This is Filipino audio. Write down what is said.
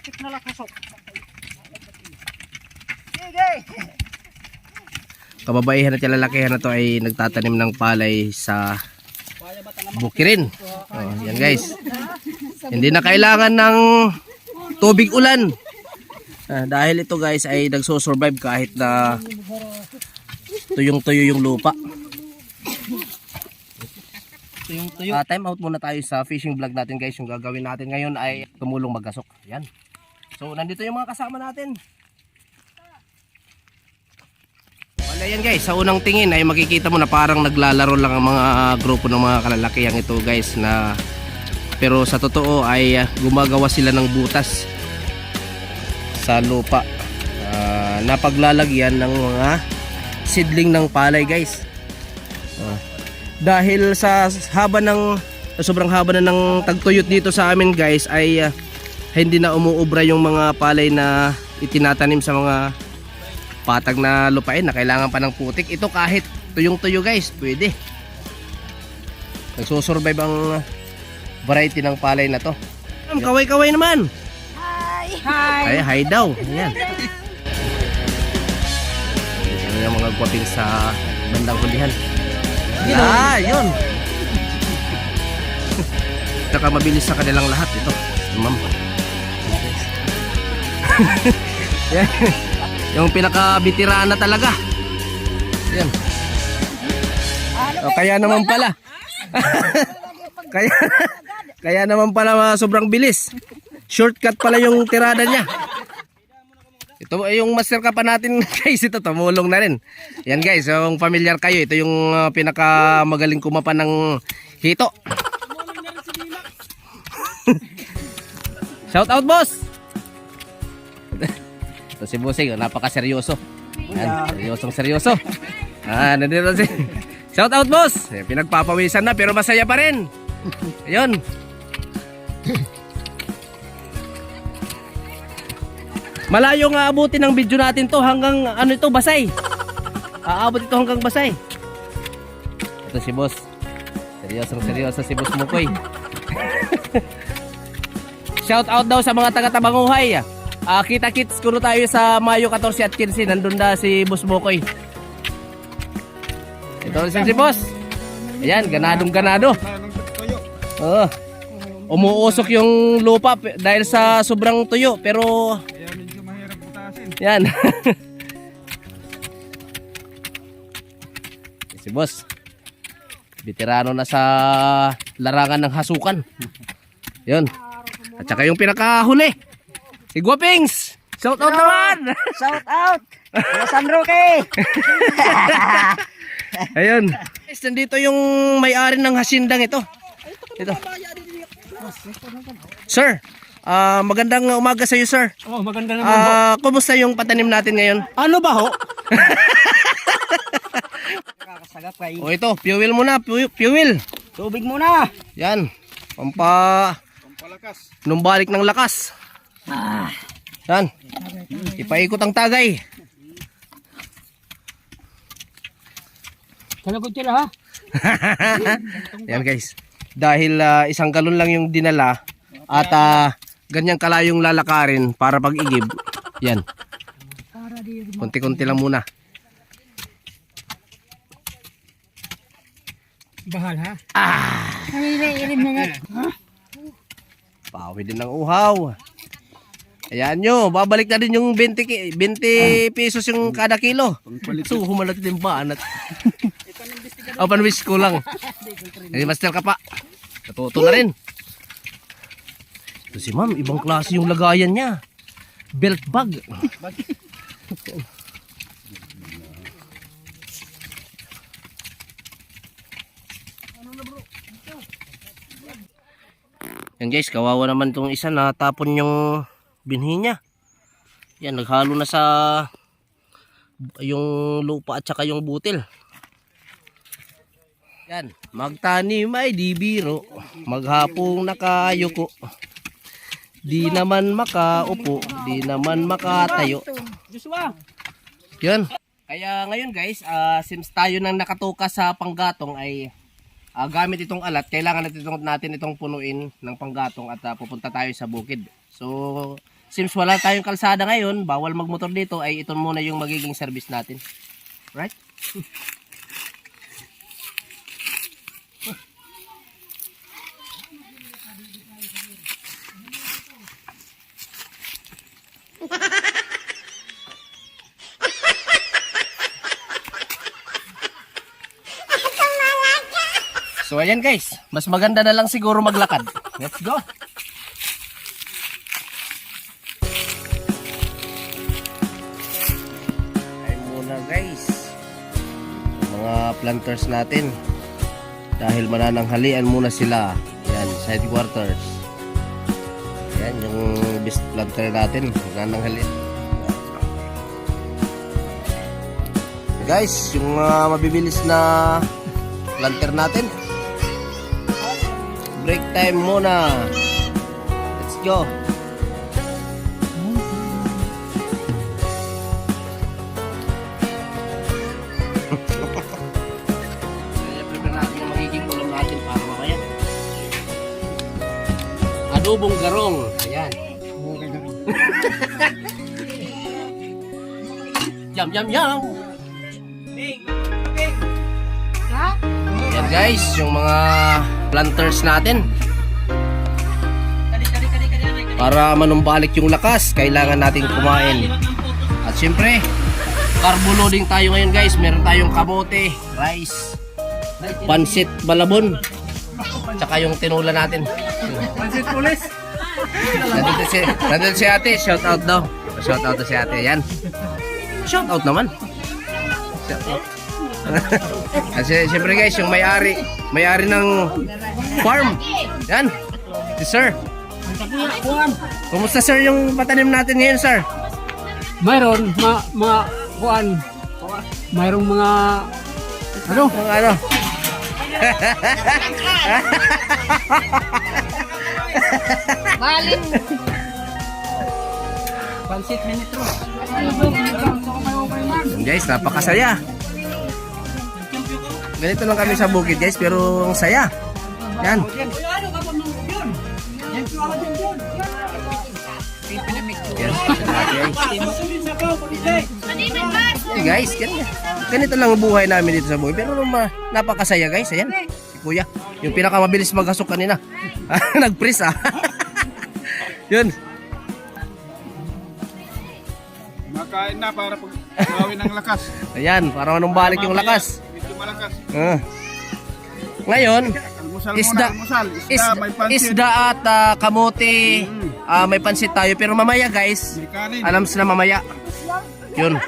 Bakit nalakasok? Sige! Kababaihan at lalakihan na to ay nagtatanim ng palay sa bukirin. Oh, yan guys. Hindi na kailangan ng tubig ulan. Ah, dahil ito guys ay nagsosurvive kahit na tuyong-tuyo yung lupa. Tuyong-tuyo. Ah, time out muna tayo sa fishing vlog natin guys. Yung gagawin natin ngayon ay tumulong magasok. Yan. So nandito yung mga kasama natin. Wala yan guys, sa unang tingin ay makikita mo na parang naglalaro lang ang mga grupo ng mga kalalakihang ito guys na pero sa totoo ay ah, gumagawa sila ng butas sa lupa Ah, na paglalagyan ng mga seedling ng palay guys. Ah, dahil sa haba ng sobrang haba na ng tagtuyot dito sa amin guys ay ah, hindi na umuubra yung mga palay na itinatanim sa mga patag na lupain na kailangan pa ng putik. Ito kahit tuyong-tuyo guys, pwede. Nagsusurvive ang variety ng palay na to. Ma'am, Kaway-kaway naman. Hi! Ay, hi daw. Ayan. Yung mga gwaping sa bandang hulihan. Ah, yun. Tsaka mabilis sa kanilang lahat ito. Ma'am. Yan. Yung pinaka-veterana talaga. Yan. O, kaya naman pala. kaya kaya naman pala ah, sobrang bilis. Shortcut pala yung tirada niya. Ito ay yung master ka pa natin guys. Ito tumulong na rin. Yan guys, kung familiar kayo, ito yung uh, pinaka magaling kumapa ng hito. Shout out boss. Ito si Busing, napaka-seryoso. Yan, seryosong seryoso. Ah, nandito si Shout out boss. Eh, Pinagpapawisan na pero masaya pa rin. Ayun. Malayo nga abutin ng video natin to hanggang ano ito, Basay. Aabot ito hanggang Basay. Ito si boss. Seryosong seryoso si boss Mukoy. Shout out daw sa mga taga Tabanguhay. Ah, kita-kits kuno tayo sa Mayo 14 at 15. Nandun na si boss Mukoy. Ito rin si boss. Ayan, ganadong ganado. Oo. Umuusok yung lupa dahil sa sobrang tuyo pero Kaya medyo mahirap butasin. yan. si boss. Veterano na sa larangan ng hasukan. Yun. At saka yung pinakahuli. Si Guapings. Shout out naman. Shout out! San Roque! Ayun. Guys, nandito yung may-ari ng hasindang ito. Ito. Sir, ah, magandang umaga sa iyo, sir. Oh, maganda naman. Ah, kumusta yung patanim natin ngayon? ano ba ho? Kakasagap kay O ito, fuel muna, fu- fuel. tubig muna! Yan. Pampa Pampalakas. numbalik ng lakas. Yan. Ipaikot ang tagay. Kalagot sila ha? Yan guys. Dahil ah, isang galon lang yung dinala at ah, ganyang kalayong lalakarin para pag igib. Yan. Kunti-kunti lang muna. Bahal ha? Pawi din ng uhaw. Ayan nyo, babalik na din yung 20, ki- 20 pesos yung kada kilo. So, humalat din ba? Anat. o, panwis ko lang. Ay, master ka pa. Natuto na rin. Ito si ma'am, ibang klase yung lagayan niya. Belt bag. Yan guys, kawawa naman tong isa na tapon yung binhi niya. Yan, naghalo na sa yung lupa at saka yung butil. Yan, magtanim ay di biro, maghapong nakayuko. Di naman makaupo, di naman makatayo. Joshua! Yun. Kaya ngayon guys, ah, since tayo nang nakatuka sa panggatong ay ah, gamit itong alat, kailangan natin itong, natin itong punuin ng panggatong at ah, pupunta tayo sa bukid. So, since wala tayong kalsada ngayon, bawal magmotor dito, ay ito muna yung magiging service natin. Right? So ayan guys, mas maganda na lang siguro maglakad. Let's go! Guys. Mga planters natin. Dahil manananghalian muna sila. Yan, side quarters. Yan, yung best planter natin. Manananghalian. Guys, yung mga mabibilis na planter natin. Break time muna. Let's go. Adobong garong. Ayan. yum, yum, yum. Yan guys, yung mga planters natin. Para manumbalik yung lakas, kailangan nating kumain. At syempre, carbo loading tayo ngayon guys. Meron tayong kamote, rice, pansit balabon, tsaka yung tinula natin. Pansit pulis. Nandito si, nandito si ate, shout out daw. Shout out to si ate, yan. Shout out naman. Shout out. Kasi syempre guys, yung may-ari, may-ari ng farm. Yan. Si sir. Kumusta sir yung patanim natin ngayon sir? Mayroon, ma, mga, kuan, mayroong mga, ano, Ang ano? Pansit minitro. Guys, napakasaya. Ganito lang kami sa bukid guys, pero ang saya. Yan. Yes, Hey guys, ganito, lang ang buhay namin dito sa buhay. Pero ma, napakasaya guys. Ayan, kuya. Yung pinakamabilis maghasok kanina. Nag-freeze ah. Yun. makain na para pag gawin ng lakas. Ayan, para anong balik yung lakas. Medyo malakas. Ah. Ngayon, Almusal Isda. muna, almusal. Isda, Isda, may pansit. isda at ah, kamote. Mm. Ah, may pansit tayo. Pero mamaya guys, alam sila mamaya. Yun.